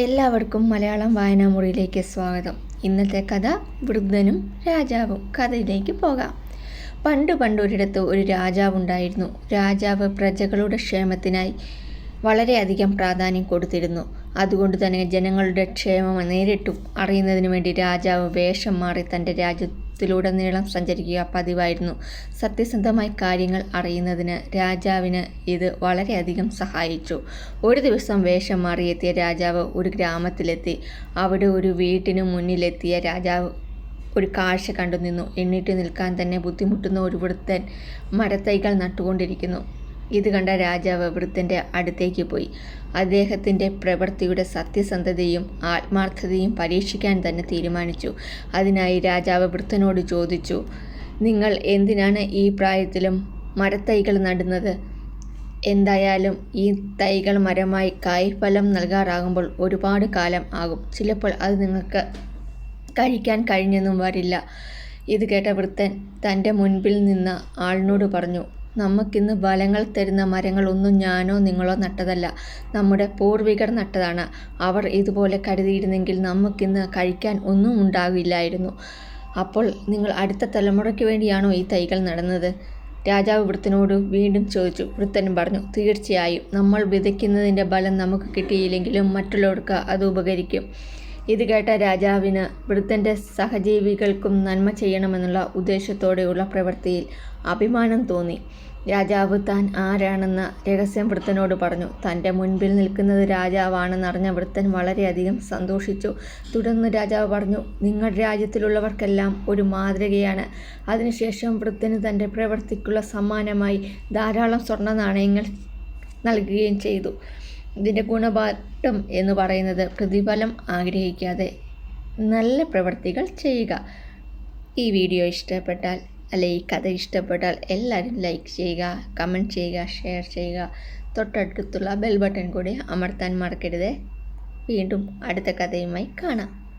എല്ലാവർക്കും മലയാളം വായനാമുറിയിലേക്ക് സ്വാഗതം. ഇന്നത്തെ കഥ വൃദ്ധനും രാജാവും. കഥയിലേക്ക് പോകാം. പണ്ട് പണ്ടൊരിടത്ത് ഒരു രാജാവുണ്ടായിരുന്നു. രാജാവ് പ്രജകളുടെ ക്ഷേമത്തിനായി വളരെയധികം പ്രാധാന്യം കൊടുത്തിരുന്നു. അതുകൊണ്ട് തന്നെ ജനങ്ങളുടെ ക്ഷേമം നേരിട്ടും അറിയുന്നതിന് വേണ്ടി രാജാവ് വേഷം മാറി തന്റെ രാജ്യത്തിലുടനീളം സഞ്ചരിക്കുക പതിവായിരുന്നു. സത്യസന്ധമായി കാര്യങ്ങൾ അറിയുന്നതിന് രാജാവിന് ഇത് വളരെയധികം സഹായിച്ചു. ഒരു ദിവസം വേഷം മാറിയെത്തിയ രാജാവ് ഒരു ഗ്രാമത്തിലെത്തി. അവിടെ ഒരു വീട്ടിനു മുന്നിലെത്തിയ രാജാവ് ഒരു കാഴ്ച കണ്ടു നിന്നു എണ്ണീറ്റ് നിൽക്കാൻ തന്നെ ബുദ്ധിമുട്ടുന്ന ഒരു വൃദ്ധൻ മരത്തൈകൾ നട്ടുകൊണ്ടിരിക്കുന്നു. ഇത് കണ്ട രാജാവ് വൃദ്ധന്റെ അടുത്തേക്ക് പോയി. അദ്ദേഹത്തിന്റെ പ്രവൃത്തിയുടെ സത്യസന്ധതയും ആത്മാർത്ഥതയും പരീക്ഷിക്കാൻ തന്നെ തീരുമാനിച്ചു. അതിനായി രാജാവ് വൃദ്ധനോട് ചോദിച്ചു നിങ്ങൾ എന്തിനാണ് ഈ പ്രായത്തിലും മരത്തൈകൾ നടുന്നത്? എന്തായാലും ഈ തൈകൾ മരമായി കായ്ഫലം നൽകാറാകുമ്പോൾ ഒരുപാട് കാലം ആകും. ചിലപ്പോൾ അത് നിങ്ങൾക്ക് കഴിക്കാൻ കഴിഞ്ഞെന്നും വരില്ല ഇത് കേട്ട വൃത്തൻ തന്റെ മുൻപിൽ നിന്ന ആളിനോട് പറഞ്ഞു നമുക്കിന്ന് ഫലങ്ങൾ തരുന്ന മരങ്ങൾ ഒന്നും ഞാനോ നിങ്ങളോ നട്ടതല്ല. നമ്മുടെ പൂർവികർ നട്ടതാണ്. അവർ ഇതുപോലെ കരുതിയിരുന്നെങ്കിൽ നമുക്കിന്ന് കഴിക്കാൻ ഒന്നും ഉണ്ടാവില്ലായിരുന്നു. അപ്പോൾ നിങ്ങൾ അടുത്ത തലമുറയ്ക്ക് വേണ്ടിയാണോ ഈ തൈകൾ നടന്നത്? രാജാവ് വൃത്തനോട് വീണ്ടും ചോദിച്ചു. വൃത്തനും പറഞ്ഞു തീർച്ചയായും. നമ്മൾ വിതയ്ക്കുന്നതിന്റെ ഫലം നമുക്ക് കിട്ടിയില്ലെങ്കിലും മറ്റുള്ളവർക്ക് അത് ഉപകരിക്കും. ഇത് കേട്ട രാജാവിന് വൃദ്ധന്റെ സഹജീവികൾക്കും നന്മ ചെയ്യണമെന്നുള്ള ഉദ്ദേശത്തോടെയുള്ള പ്രവൃത്തിയിൽ അഭിമാനം തോന്നി. രാജാവ് താൻ ആരാണെന്ന രഹസ്യം വൃത്തനോട് പറഞ്ഞു. തന്റെ മുൻപിൽ നിൽക്കുന്നത് രാജാവാണെന്നറിഞ്ഞ വൃത്തൻ വളരെയധികം സന്തോഷിച്ചു. തുടർന്ന് രാജാവ് പറഞ്ഞു നിങ്ങളുടെ രാജ്യത്തിലുള്ളവർക്കെല്ലാം ഒരു മാതൃകയാണ്. അതിനുശേഷം വൃത്തന് തന്റെ പ്രവൃത്തിക്കുള്ള സമ്മാനമായി ധാരാളം സ്വർണ നാണയങ്ങൾ നൽകുകയും ചെയ്തു. ഇതിന്റെ ഗുണപാഠം എന്ന് പറയുന്നത് പ്രതിഫലം ആഗ്രഹിക്കാതെ നല്ല പ്രവൃത്തികൾ ചെയ്യുക. ഈ വീഡിയോ ഇഷ്ടപ്പെട്ടാൽ അല്ലെ ഈ കഥ ഇഷ്ടപ്പെട്ടാൽ എല്ലാവരും ലൈക്ക് ചെയ്യുക കമന്റ് ചെയ്യുക ഷെയർ ചെയ്യുക. തൊട്ടടുത്തുള്ള ബെൽ ബട്ടൺ കൂടി അമർത്താൻ മറക്കരുത്. വീണ്ടും അടുത്ത കഥയുമായി കാണാം.